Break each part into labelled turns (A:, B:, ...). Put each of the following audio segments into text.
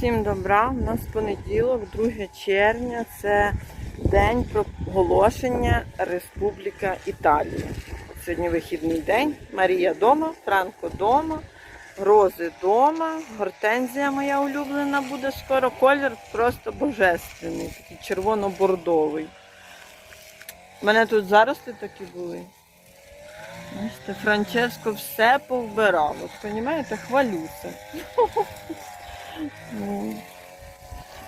A: Всім добра. У нас понеділок, 2 червня. Це день проголошення Республіка Італія. Сьогодні вихідний день. Марія вдома, Франко вдома, Рози вдома. Гортензія моя улюблена буде скоро. Колір просто божественний, такий червоно-бордовий. У мене тут заросли такі були. Бачите, Франческо все повбирав. От, розумієте, хвалюся. Ну,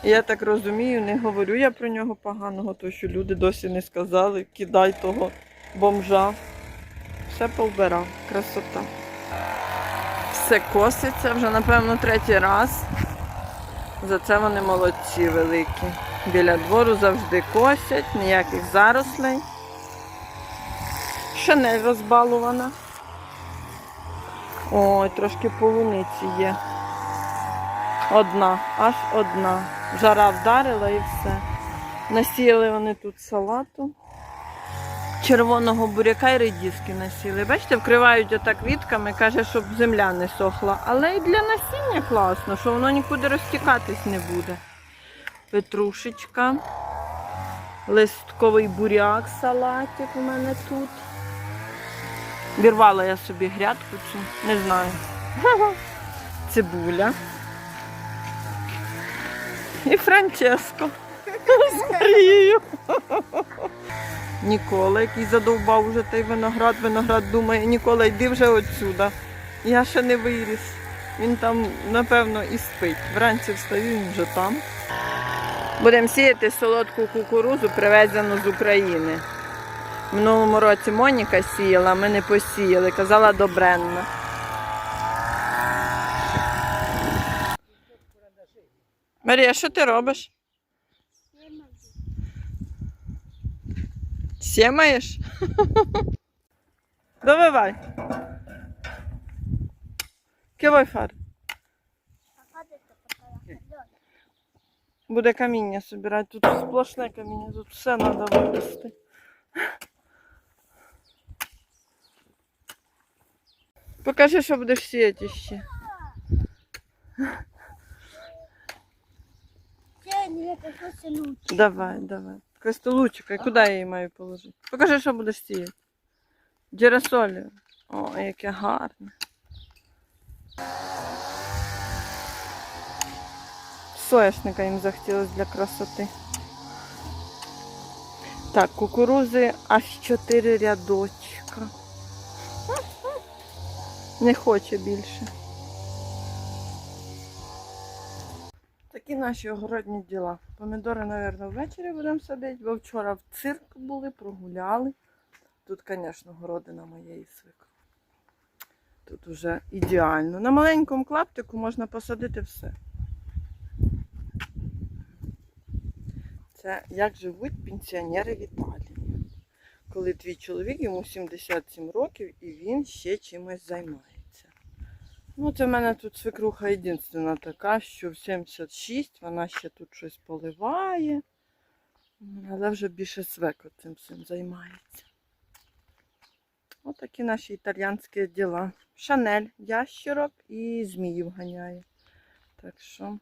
A: Я так розумію, не говорю я про нього поганого, то що люди досі не сказали, кидай того бомжа. Все повбирав, красота. Все коситься вже, напевно, третій раз. За це вони молодці великі. Біля двору завжди косять, ніяких зарослей. Шанель розбалувана. Ой, трошки полуниці є. Одна, аж одна. Жара вдарила і все. Насіяли вони тут салату. Червоного буряка і редіски насіли. Бачите, вкривають отак вітками, каже, щоб земля не сохла. Але і для насіння класно, що воно нікуди розтікатись не буде. Петрушечка. Листковий буряк, салатик у мене тут. Вірвала я собі грядку цю, не знаю. Цибуля. І Франческо. З Марією. Нікола, який задовбав уже той виноград. Виноград думає, Нікола, йди вже отсюда. Я ще не виріс. Він там, напевно, і спить. Вранці встаю, він вже там. Будемо сіяти солодку кукурузу, привезену з України. В минулому році Моніка сіяла, ми не посіяли, казала добренна. Марія, що ти робиш? Сімаєш? Довивай. Кивай фар. Буде каміння збирати. Тут сплошне каміння, тут все треба вивезти. Покажи, що будеш сіяти ще. Давай, давай. Кристалучика, і куди я її маю положити? Покажи, що будеш сіяти. Джерасолію. О, яке гарне. Соняшника їм захотілося для красоти. Так, кукурузи аж 4 рядочка. Не хоче більше. Такі наші огородні діла. Помідори, мабуть, ввечері будемо садити, бо вчора в цирк були, прогуляли. Тут, звісно, городина моєї свекру. Тут уже ідеально. На маленькому клаптику можна посадити все. Це як живуть пенсіонери в Італії. Коли твій чоловік, йому 77 років, і він ще чимось займається. Ну, це в мене тут свекруха єдинственна така, що в 76 вона ще тут щось поливає. Але вже більше свеко цим всім займається. Такі наші італіянські діла. Шанель, ящерок і зміїв ганяє. Так що,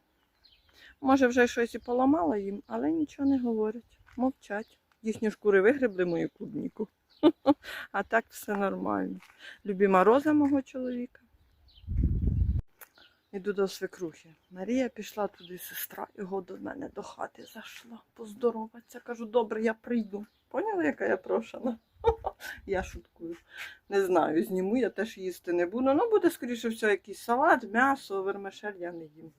A: може вже щось і поламала їм, але нічого не говорять. Мовчать. Їхні шкури вигребли мою клубніку. А так все нормально. Любима роза мого чоловіка. Іду до свекрухи. Марія пішла туди, сестра його до мене до хати зайшла. поздороватися. Кажу, добре, я прийду. Поняли, яка я прошена? Я шуткую. Не знаю, зніму, я теж їсти не буду. Ну, буде, скоріше всього, якийсь салат, м'ясо, вермишель я не їм.